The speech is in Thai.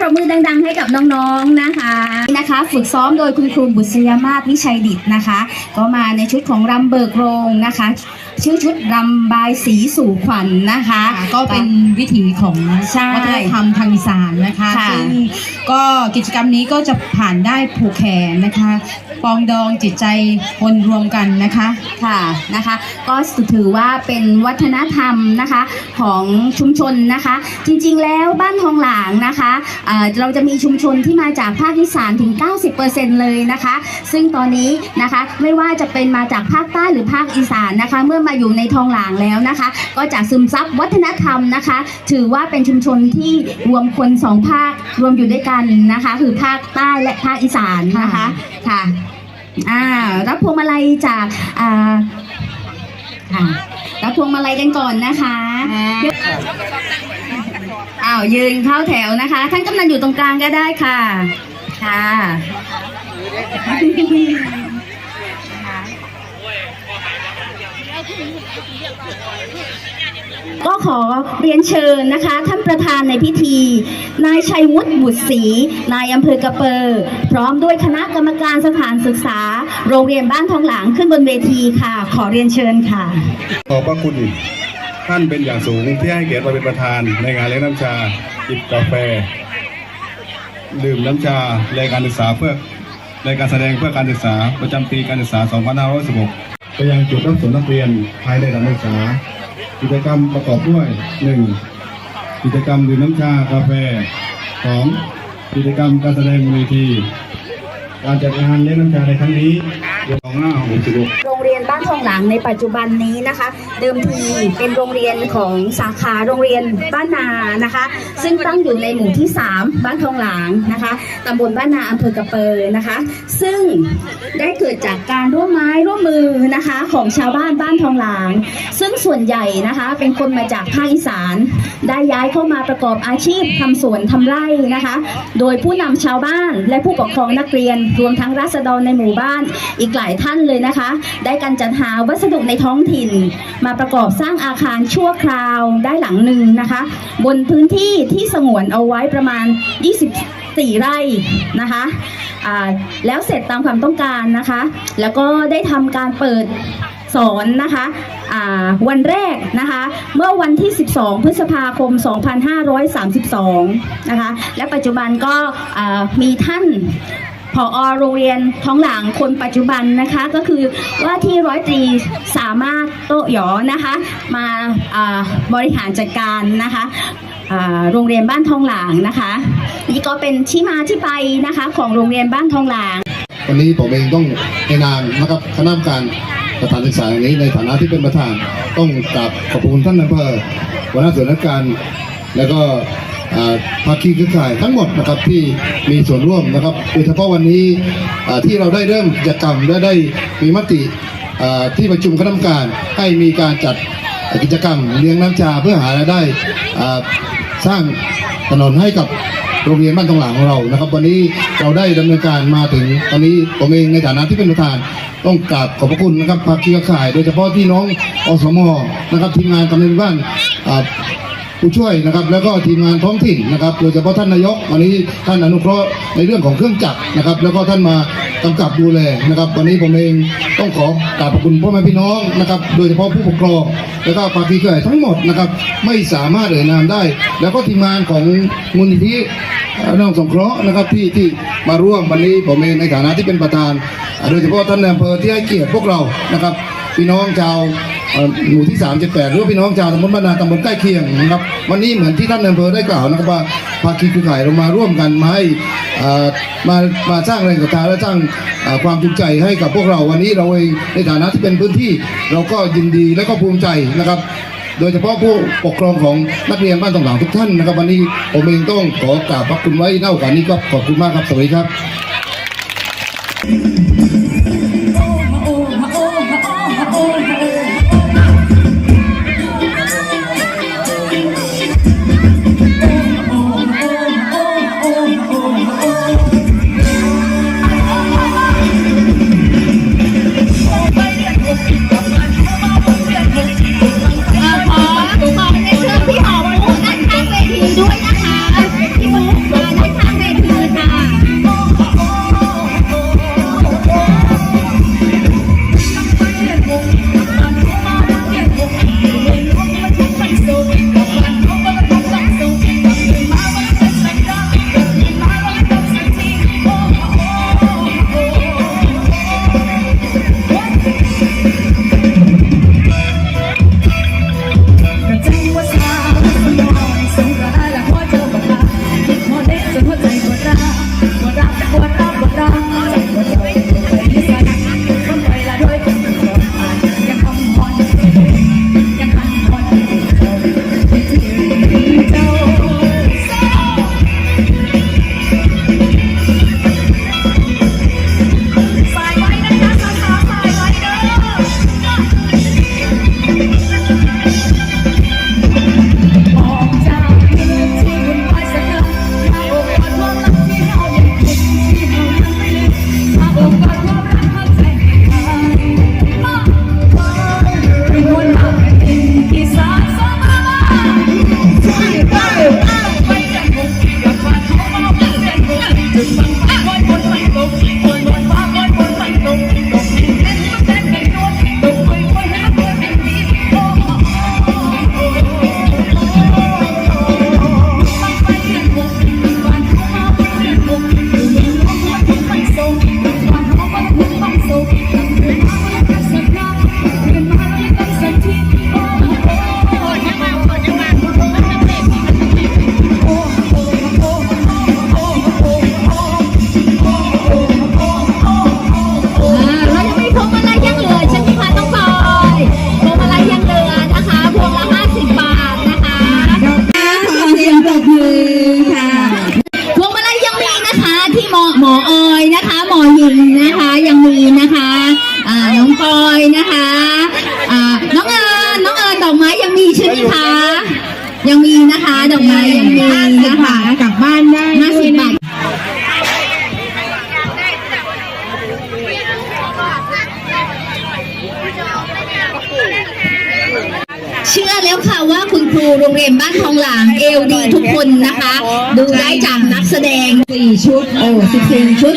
ประมือดัง ๆ ให้กับน้องๆนะคะนะคะ ฝึกซ้อมโดยคุณครูบุษยมาศวิชัยดิตนะคะ ก็มาในชุดของรำเบิกโรงนะคะ ชื่อชุดรำบายสีสู่ขวัญนะคะค่ะก็เป็นวิถีของใช่วัฒนธรรมทางอีสานนะคะค่ะซึ่งก็กิจกรรมนี้ก็จะผ่านได้ผูกแขนนะคะปองดองจิตใจคนรวมกันนะคะค่ะนะคะ ก็ถือว่าเป็นวัฒนธรรมนะคะของชุมชนนะคะ จริงๆแล้วบ้านทองหลางนะคะเอ่อเราจะมีชุมชนที่มาจากภาคอีสานถึง 90%เลยนะคะ ซึ่งตอนนี้นะคะไม่ว่าจะเป็นมาจากภาคใต้หรือภาคอีสานนะคะ เมื่อมาอยู่ในทองหลางแล้วนะคะ ก็จะซึมซับวัฒนธรรมนะคะ ถือว่าเป็นชุมชนที่รวมคนสองภาครวมอยู่ด้วยกันนะคะ คือภาคใต้และภาคอีสานนะคะค่ะอ่ารับพวงมาลัยจากอ่าค่ะรับพวงมาลัยกันก่อนนะคะอ้าวยืนเข้าแถวนะคะ ท่านกำนันอยู่ตรงกลางก็ได้ค่ะ ค่ะ ก็ขอเรียนเชิญนะคะ ท่านประธานในพิธี นายชัยวุฒิบุตรศรีนายอำเภอกระเปอร์ พร้อมด้วยคณะกรรมการสถานศึกษา โรงเรียนบ้านทองหลางขึ้นบนเวทีค่ะ ขอเรียนเชิญค่ะ ขอบพระคุณท่านเป็นอย่างสูงที่ให้เกียรติมาเป็นประธานในงานเลี้ยงน้ำชาจิบกาแฟ ดื่มน้ำชาในการศึกษาเพื่อในการแสดงเพื่อการศึกษาประจำปีการศึกษา 2516 ไปยังจุดรับส่งนักเรียนภายในสถานศึกษา กิจกรรมประกอบด้วย 1. กิจกรรมดื่มน้ำชากาแฟ 2. กิจกรรมการแสดงบนเวทีการจัดงานเลี้ยงน้ำชาในครั้งนี้เดือนของหน้า66โรงเรียนบ้านทองหลางในปัจจุบันนี้นะคะ เดิมทีเป็นโรงเรียนของสาขาโรงเรียนบ้านนานะคะ ซึ่งตั้งอยู่ในหมู่ที่ 3 บ้านทองหลางนะคะตำบลบ้านนาอำเภอกระเปอร์นะคะ ซึ่งได้เกิดจากการร่วมไม้ นะคะของชาวบ้านบ้านทองหลาง ซึ่งส่วนใหญ่นะคะเป็นคนมาจากภาคอีสาน ได้ย้ายเข้ามาประกอบอาชีพทำสวนทำไร่นะคะ โดยผู้นำชาวบ้านและผู้ปกครองนักเรียน รวมทั้งราษฎรในหมู่บ้านอีกหลายท่านเลยนะคะ ได้การจัดหาวัสดุในท้องถิ่น มาประกอบสร้างอาคารชั่วคราวได้หลังหนึ่งนะคะ บนพื้นที่ที่สงวนเอาไว้ประมาณ24ไร่นะคะ แล้วเสร็จตามความต้องการนะคะ แล้วก็ได้ทำการเปิดสอนนะคะวันแรกนะคะเมื่อวันที่ 12 พฤษภาคม 2532 นะคะและปัจจุบันก็มีท่านผอโรงเรียนท้องหลางคนปัจจุบันนะคะก็คือว่าที่ร้อยตรีสามารถโตหยอนะคะมาบริหารจัดการนะคะ โรงเรียนบ้านทองหลางนะคะ นี่ก็เป็นที่มาที่ไปนะคะของโรงเรียนบ้านทองหลาง วันนี้ผมเองต้องในนามนะครับคณะกรรมการสถานศึกษาแห่งนี้ในฐานะที่เป็นประธาน ต้องกราบขอบคุณท่านอำเภอหัวหน้าส่วนราชการแล้วก็ภาคีเครือข่ายทั้งหมดนะครับที่มีส่วนร่วมนะครับโดยเฉพาะวันนี้ที่เราได้เริ่มกิจกรรมและได้มีมติที่ประชุมคณะกรรมการให้มีการจัดกิจกรรมเลี้ยงน้ำชาเพื่อหารายได้อ่า สร้างถนนให้กับโรงเรียนบ้านทองหลางของเรานะครับ วันนี้เราได้ดำเนินการมาถึงตอนนี้ผมเองในฐานะที่เป็นประธาน ต้องกราบขอบพระคุณนะครับภาคีเครือข่าย โดยเฉพาะที่น้องอสมนะครับทีมงานกำนันบ้านผู้ช่วยนะครับแล้วก็ทีมงานท้องถิ่นนะครับโดยเฉพาะท่านนายกวันนี้ท่านอนุเคราะห์ในเรื่องของเครื่องจักรนะครับ แล้วก็ท่านมากำกับดูแลนะครับ วันนี้ผมเอง ต้องขอกราบขอบคุณพ่อแม่พี่น้องนะครับ โดยเฉพาะผู้ปกครองแล้วก็ภาคีเครือข่ายทั้งหมดนะครับ ไม่สามารถเอ่ยนามได้ แล้วก็ทีมงานของมูลนิธิน้องสงเคราะห์นะครับที่ที่มาร่วมวันนี้ผมเองในฐานะที่เป็นประธาน โดยเฉพาะท่านนายอำเภอที่ให้เกียรติพวกเรานะครับ พี่น้องชาว หมู่ที่ 3 7 8หรือว่าพี่น้องชาวตำบลบ้านนาตำบลใกล้เคียงนะครับ วันนี้เหมือนที่ท่านอำเภอได้กล่าวนะครับว่าภาคีเครือข่ายเรามาร่วมกันมาให้มามาสร้างแรงศรัทธาและสร้างความภูมิใจให้กับพวกเราวันนี้เราเองในฐานะที่เป็นพื้นที่ เราก็ยินดีและก็ภูมิใจนะครับโดยเฉพาะผู้ปกครองของนักเรียนบ้านต่างๆทุกท่านนะครับ วันนี้ผมเองต้องขอกราบพระคุณไว้เน่ากันนี้ก็ขอบคุณมากครับสวัสดีครับ Thank you. เอ็มบ้านทองหลางเอวดีทุกคนนะคะ ดูได้จากนักแสดงสี่ชุดโอ้สิบสี่ชุด